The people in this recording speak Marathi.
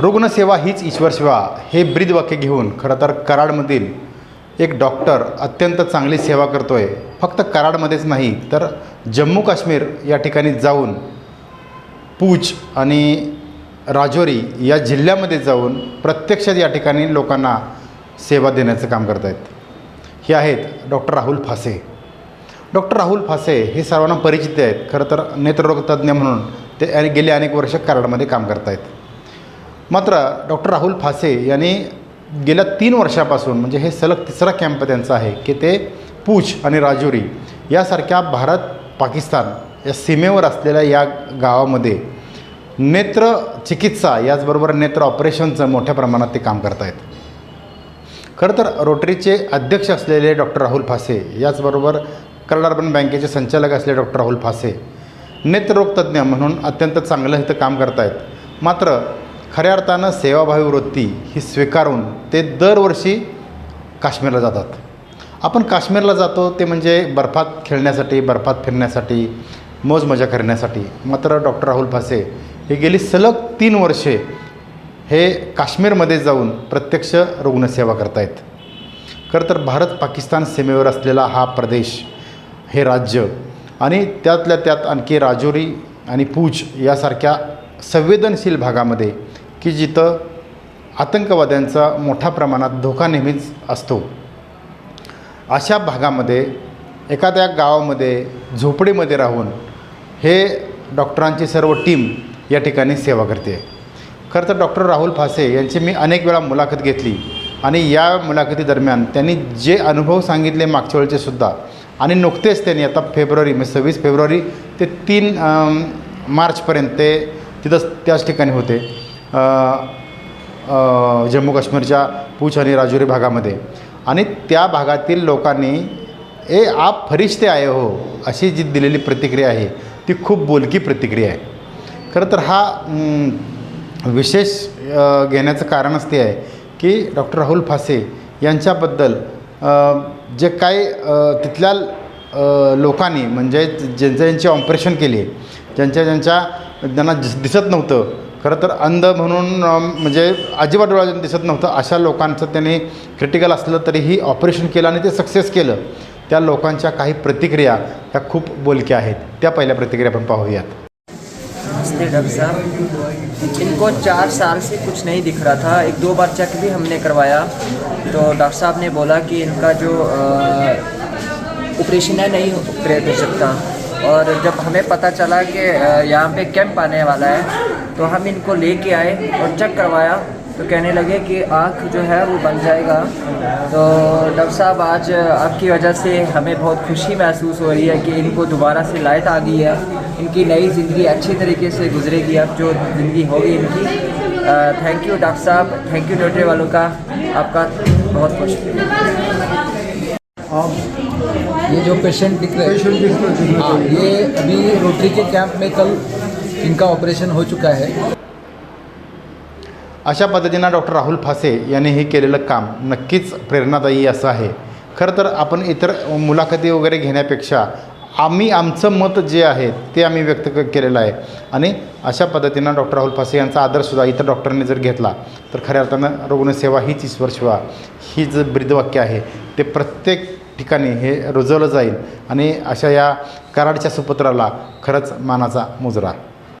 रुग्णसेवा हीच ईश्वरसेवा हे ब्रीदवाक्य घेऊन खरं तर कराडमधील एक डॉक्टर अत्यंत चांगली सेवा करतो आहे फक्त कराडमध्येच नाही तर जम्मू काश्मीर या ठिकाणी जाऊन पूछ आणि राजौरी या जिल्ह्यामध्ये जाऊन प्रत्यक्षात या ठिकाणी लोकांना सेवा देण्याचं काम करत आहेत हे आहेत डॉक्टर राहुल फासे. डॉक्टर राहुल फासे हे सर्वांना परिचित आहेत. खरं तर नेत्ररोगतज्ञ म्हणून ते गेले अनेक वर्ष कराडमध्ये काम करत आहेत मात्र डॉक्टर राहुल फासे यांनी गेल्या तीन वर्षापासून म्हणजे हे सलग तिसरा कॅम्प त्यांचा आहे की ते पूछ आणि राजुरी यासारख्या भारत पाकिस्तान या सीमेवर असलेल्या या गावामध्ये नेत्र चिकित्सा याचबरोबर नेत्र ऑपरेशनचं मोठ्या प्रमाणात ते काम करत आहेत खरं तर रोटरीचे अध्यक्ष असलेले डॉक्टर राहुल फासे याचबरोबर कर्ड अर्बन बँकेचे संचालक असलेले डॉक्टर राहुल फासे नेत्ररोगतज्ज्ञ म्हणून अत्यंत चांगलं इथं काम करत आहेत मात्र खऱ्या अर्थानं सेवाभावी वृत्ती ही स्वीकारून ते दरवर्षी काश्मीरला जातात. आपण काश्मीरला जातो ते म्हणजे बर्फात खेळण्यासाठी बर्फात फिरण्यासाठी मौज मजा करण्यासाठी. मात्र डॉक्टर राहुल फासे हे गेली सलग तीन वर्षे हे काश्मीरमध्ये जाऊन प्रत्यक्ष रुग्णसेवा करतायत. खरं तर भारत पाकिस्तान सीमेवर असलेला हा प्रदेश हे राज्य आणि त्यातल्या त्यात आणखी राजौरी आणि पूछ यासारख्या संवेदनशील भागामध्ये की जिथं आतंकवाद्यांचा मोठ्या प्रमाणात धोका नेहमीच असतो. अशा भागामध्ये एखाद्या गावामध्ये झोपडीमध्ये राहून हे डॉक्टरांची सर्व टीम या ठिकाणी सेवा करते. खरं तर डॉक्टर राहुल फासे यांची मी अनेक वेळा मुलाखत घेतली आणि या मुलाखतीदरम्यान त्यांनी जे अनुभव सांगितले मागच्या वेळचे सुद्धा आणि नुकतेच त्यांनी आता फेब्रुवारी म्हणजे सव्वीस फेब्रुवारी ते तीन मार्चपर्यंत ते तिथंच त्याच ठिकाणी होते. जम्मू काश्मीरच्या पूछ आणि राजुरी भागामध्ये. आणि त्या भागातील लोकांनी ए आप फरिश्ते आहे हो अशी जी दिलेली प्रतिक्रिया आहे ती खूप बोलकी प्रतिक्रिया आहे. खरं तर हा विशेष घेण्याचं कारणच ते आहे की डॉक्टर राहुल फासे यांच्याबद्दल जे काय तिथल्या लोकांनी म्हणजे ज्यांच्या ज्यांची ऑपरेशन केली ज्यांच्या ज्यांच्या ज्यांना दिस- दिसत नव्हतं. खरं तर अंध म्हणून म्हणजे अजिबात डोळ्यातून दिसत नव्हतं. अशा लोकांचं त्यांनी क्रिटिकल असलं तरीही ऑपरेशन केलं आणि ते सक्सेस केलं. त्या लोकांच्या काही प्रतिक्रिया ह्या खूप बोलक्या आहेत. त्या पहिल्या प्रतिक्रिया आपण पाहूयात. नमस्ते डॉक्टर साहब. इनको चार साल से कुछ नहीं दिख रहा था. एक दो बार चेक भी हमने करवाया. तो डॉक्टर साहब ने बोला कि इनका जो ऑपरेशन है नहीं हो, ऑपरेट हो सकता। और जब हमें पता चला कि यहाँ पे कैंप आने वाला है तो हम इनको लेके आए और चेक करवाया। तो कहने लगे कि आँख जो है वो बन जाएगा। तो डॉक्टर साहब, आज आपकी वजह से हमें बहुत खुशी महसूस हो रही है कि इनको दोबारा से लाइट आ गई है। इनकी नई ज़िंदगी अच्छी तरीके से गुजरेगी। अब जो ज़िंदगी होगी इनकी थैंक यू डॉक्टर साहब थैंक यू डॉक्टर वालों का। आपका बहुत बहुत शुक्रिया। ये जो पेशेंट दिख रहे हैं हाँ ये अभी रोटरी के कैंप में कल इनका ऑपरेशन हो चुका है। अशा पद्धतीनं डॉक्टर राहुल फासे यांनी हे केलेलं काम नक्कीच प्रेरणादायी असं आहे. खरं तर आपण इतर मुलाखती वगैरे घेण्यापेक्षा आम्ही आमचं मत जे आहे ते आम्ही व्यक्त क- केलेलं आहे. आणि अशा पद्धतीनं डॉक्टर राहुल फासे यांचा आदरसुद्धा इतर डॉक्टरांनी जर घेतला तर खऱ्या अर्थानं रुग्णसेवा हीच ईश्वरसेवा ही जे ब्रीदवाक्य आहे. ते प्रत्येक ठिकाणी हे रुजवलं जाईल. आणि अशा या कराडच्या सुपुत्राला खरंच मानाचा मुजरा.